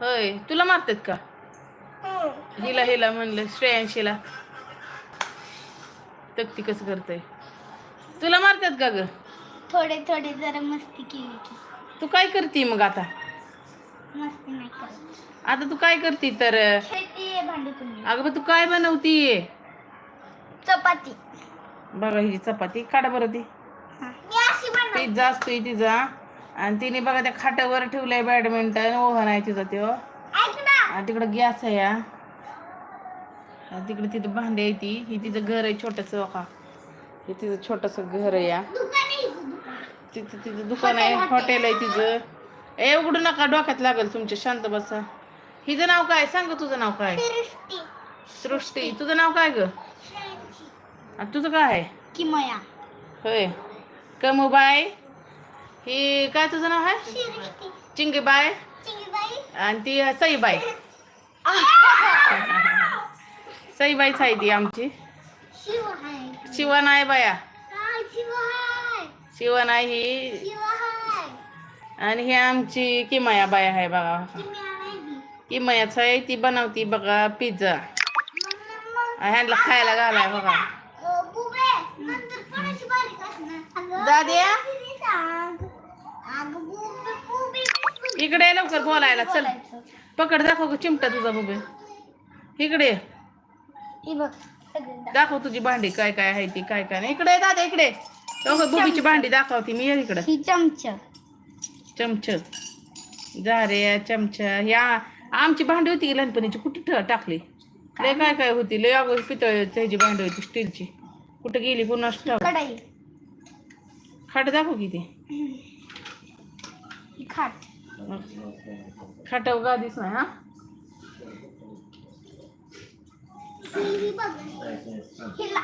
होय तुला मारतात का? हिला हिला म्हणलं श्रेयांशीला. तक्ती कसं करतय. तुला मारतात का ग? थोडे थोडे जरा मस्ती केली की. तू काय करते मग आता? मस्ती नाही करत. आता तू काय करते तर अगं बा तू काय बनवतीये? चपाती. बघा ही चपाती काढा बरं ती. मी अशी बनवते. पिझ्झा असतोय तिचा. आणि तिने बघा त्या खाटावर ठेवलंय बॅडमिंटन ओव्हन आहे तिचा तो ऐक ना. आणि तिकडं गॅस आहे या तिकडे तिथं भांडी आहे ती. ही तिचं घर आहे छोटंसं का हे तिचं छोटंसं घर आहे या. तिथं तिचं दुकान आहे हॉटेल आहे. तिचं. ए उघडू नका डोक्यात लागेल तुमच्या शांत बसा. हिचं नाव काय? सांग तुझं नाव काय? सृष्टी. सृष्टी. तुझं नाव काय ग? तुझं काय आहे? किमया. होय. कमुबाई. ही काय तुझं नाव आहे? चिंगीबाई. चिंगीबाई. आणि ती सईबाई. सईबाईच आहे ती आमची. शिवण आहे. बाया. शिवण आहे? ही. आणि ही आमची किमया बाया आहे बघा. किमयाच आहे ती बनवती बघा पिझ्झा. ह्यांना खायला घालाय बघा. दाद्या? इकडे ये लवकर बोलायला चल. पकड दाखव ग चिमटा तुझा इकडे ये. बघ दाख. दाखव तुझी भांडी काय काय आहे ती काय काय नाही. इकडे ये दादा इकडे. बुबीची भांडी दाखवती मी ये इकडे. चमच. चमच. झारे चमचा. ह्या आमची भांडी होती लहानपणीची कुठे ठ- टाकली? लय काय काय होती? लय अगोदर पितळ ह्याची भांडी होती स्टीलची. कुठं गेली पुन्हा खाट दाखव किती. खाट. खाटाव गादीच नाही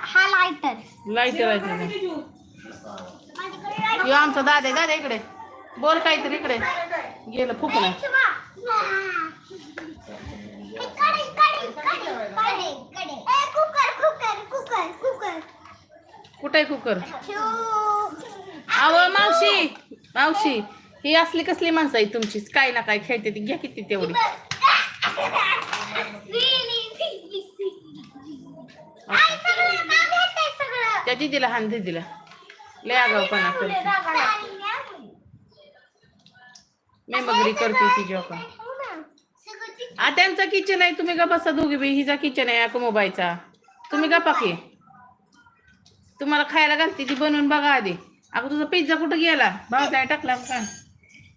हा लायटर लाइट राहायचं ह्यो आमचा दादा आहे. दादा इकडे. बोल काहीतरी इकडे. गेलं फुकलं. कुठे कुकर? अव मावशी. मावशी. ही असली कसली माणसं आहे तुमचीच काय ना काय खेळते ती? घ्या किती तेवढी. त्या दिदीला हान दिदीला. लय आगावपणा करते. मेंबगरी करते ती पण आ त्यांचा किचन आहे. तुम्ही का बसा दोघी बी. हिचा किचन आहे अकुमोबाईचा तुम्ही का. पाकी तुम्हाला खायला घालते ती बनवून बघा आधी. अगं तुझा पिझ्झा कुठं गेला? भावजाय टाकला का?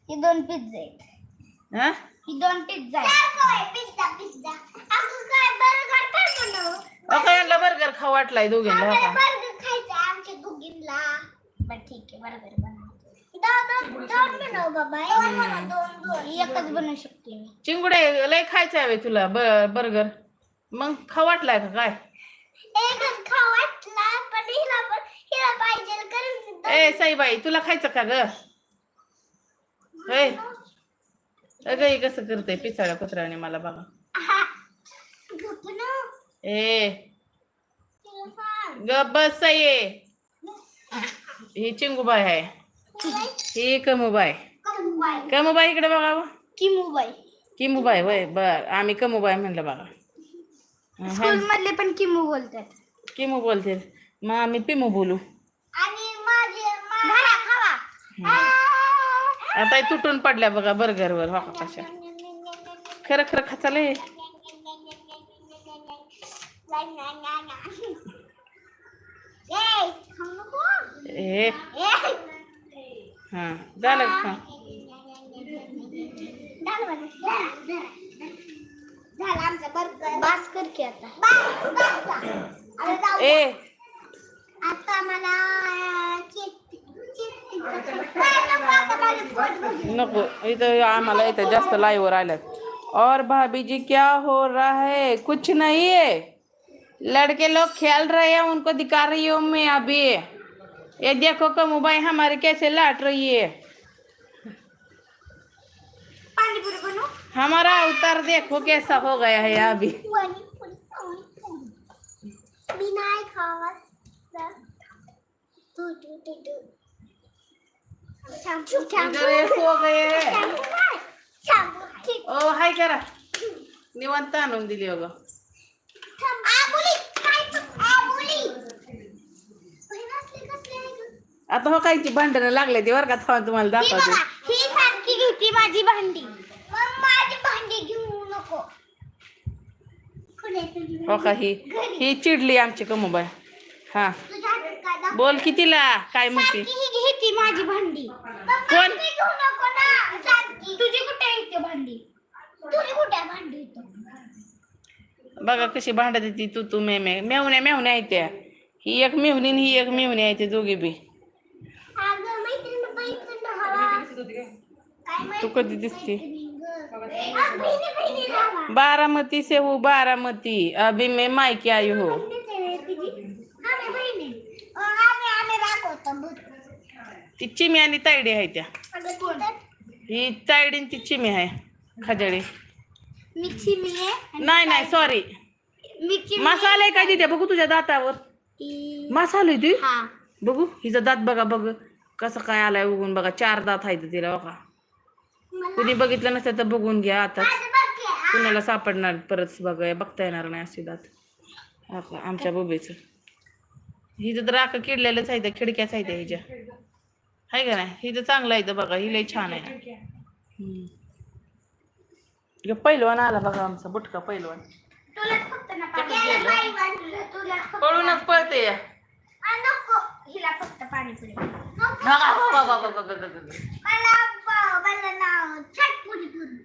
ही दोन पिझ्झा आहेत. हा? ही दोन पिझ्झा आहेत. Pizza pizza. अगं काय बर्गर काय बनव? अहो यांना बर्गर खाऊ वाटलाय दोघींना हो बर्गर खायचं आमच्या दोघींना बर ठीक आहे बर्गर बनव बाबा एकच बनवू शकते मी. चिंगुडे लय खायचं आहे तुला ब- बर्गर मग खाऊ वाटलाय का काय? एकच खाऊ वाटला पण हिला पण हिला पाहिजे ए साईबाई तुला खायचं का ग? होय अगं हे कसं करते पिसाळ्या कुत्र्याने मला बघा. हा ए. ग बस ये ही चिंगूबाई आहे. ही कमुबाई. कमुबाई इकडे बघा. किमुबाई. किमुबाई वय बर. आम्ही कमुबाई म्हणलं बघा. स्कूल मधले पण किमू बोलतात. किमू बोलते मग आम्ही पिमू बोलू. आणि माझे धरा खावा आता हे तुटून पडल्या बघा बर्गरवर हो कशा खरं खरं खचाले ए. हा झालं का? ए. आता मला नको इथं आम्हाला इथं जास्त लाईव्ह आल्यात और भाभी जी क्या हो रहा है? कुछ नहीं है। लड़के लोग खेल रहे हैं उनको दिखा रही हूँ मैं अभी। ये देखो कमुबाई हमारे कैसे लाट रही है। हमारा अवतार देखो कैसा हो गया है अभी। पाणीपुरी ओ हाय करा निवांत आणून दिली अगं? आता हो कायची भांडणं लागले ते बरं का थांबा तुम्हाला दाखवते ही सारखी घेतली माझी भांडी माझी भांडी घेऊ नको हो का ही ही चिडली आमची कमूबाई हा. तुझ्या हातात काय दाखव? बोल कितीला? काय म्हणते? सारखी ही घेतली माझी भांडी. कोण? माझी घेऊ नको ना. सारखी. तुझी कुठे आहे इथे भांडी? तुझी कुठे आहे भांडी इथं? बघा कशी भांडत ती तू तू मे मे मेवण्या मेवण्या आहेत त्या. ही एक मेवणी आणि ही एक मेवणी आहे ते दोघी बी. अगं मैत्रीण मैत्रीण हवा. काय तू कधी दिसते? मैत्रीण गं? अगं, बहिणी बहिणी राहा. बारामती से हूँ बारामती. अभी मैं मायके आई हो बहिणीच आहे रे तुझी? आम्ही बहिणी. अं, आम्ही आम्ही राखवतो भूत. ती चिमी आणि तायडी आहे त्या? ही तायडी आणि ती चिमी आहे खजाडी. नाही नाही सॉरी मिक्सी मी मसाला आहे. काय तिथे? बघू तुझ्या दातावर. ती हा. बघू हिचा दात बघा बघ. कसं काय आलाय उगून बघा. चार दात आहेत तिला बघा. कुणी बघितलं नसतं तर बघून घ्या आता. कुणाला सापडणार परत बघा बघता येणार नाही असे दात. आमच्या बोबेचं. हिचं तर राख किडलेलंच आहे त्या खिडक्याच आहे त्या हिच्या. आहे का नाही? हिचं चांगलं आहे इथं बघा ही लय छान आहे. हम्म. पैलवान आला बघा आमचा बुटका पैलवान. तुलाच फक्त ना पाणी बाई बांधलं, तुलाच फक्त- पळूनच पळते या. आ, नको हिला फक्त पाणी पुरी नको. बघा, बघा, बघा, बघा, बघा, बघा. मला ब- मला नाव चटपुरी पुरी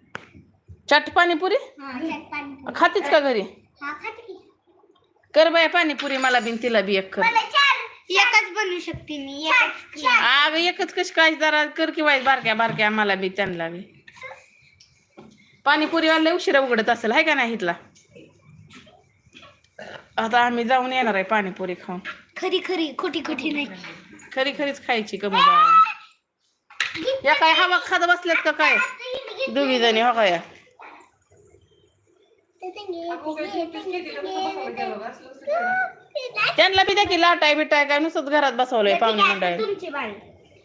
चट पाणीपुरी हा खातीच का घरी? हा खाते की. कर बाय पाणीपुरी मला बिन तिला बी एक कर. मला एकच बनवू शकते मी एकच अग एकच कशी काय जरा कर की बाई बारक्या बारक्या मला बी त्यांना बी. पाणीपुरी वाला उशिरा उघडत असेल हाय का नाही इथला? आता आम्ही जाऊन येणार आहे पाणीपुरी खाऊन. खरी खरी खोटी खोटी नाही. खरी खरीच खायची कमी या काय हवा खात बसल्यात का काय? दोघी जणी हो काय त्यांना बी द्या की लाटाय बिटाय काय नुसतं घरात बसवलंय पाहुणे मंडळ. तुमची बाई.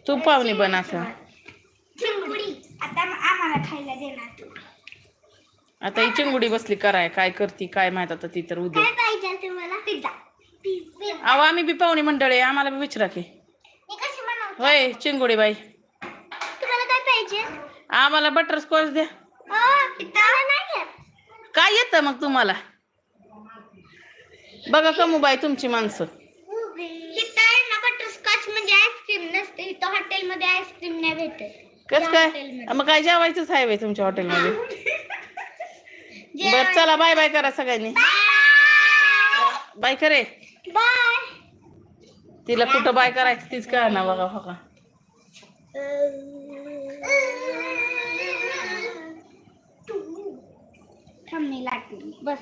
तू पाहुणे बन असं. चिंगडी आता आम्हाला खायला देणार तू. आता ही चिंगुडी बसली कराय काय करती काय माहीत आता ती तर उद्या. काय पाहिजे तुम्हाला? पिझ्झा. पिझ्झा. अहो आम्ही बी पाहुणे मंडळ आहे आम्हाला बी विचारा की. मी कशी बनवते? होय चिंगुडी बाई. तुम्हाला काय पाहिजे? आम्हाला बटर स्कॉच द्या. नाही येत. काय येतं मग तुम्हाला? बघा कमूबाई तुमची माणसं. म्हणजे आईस्क्रीम नसते इथं हॉटेलमध्ये आईस्क्रीम नाही भेटत. कस काय? मग काय जेवायचंच आहे बाई तुमच्या हॉटेलमध्ये बर चला बाय बाय करा सगळ्यांनी. बाय करे. बाय तिला कुठं बाय करायचं तीच कळा ना बघा. बघा बस.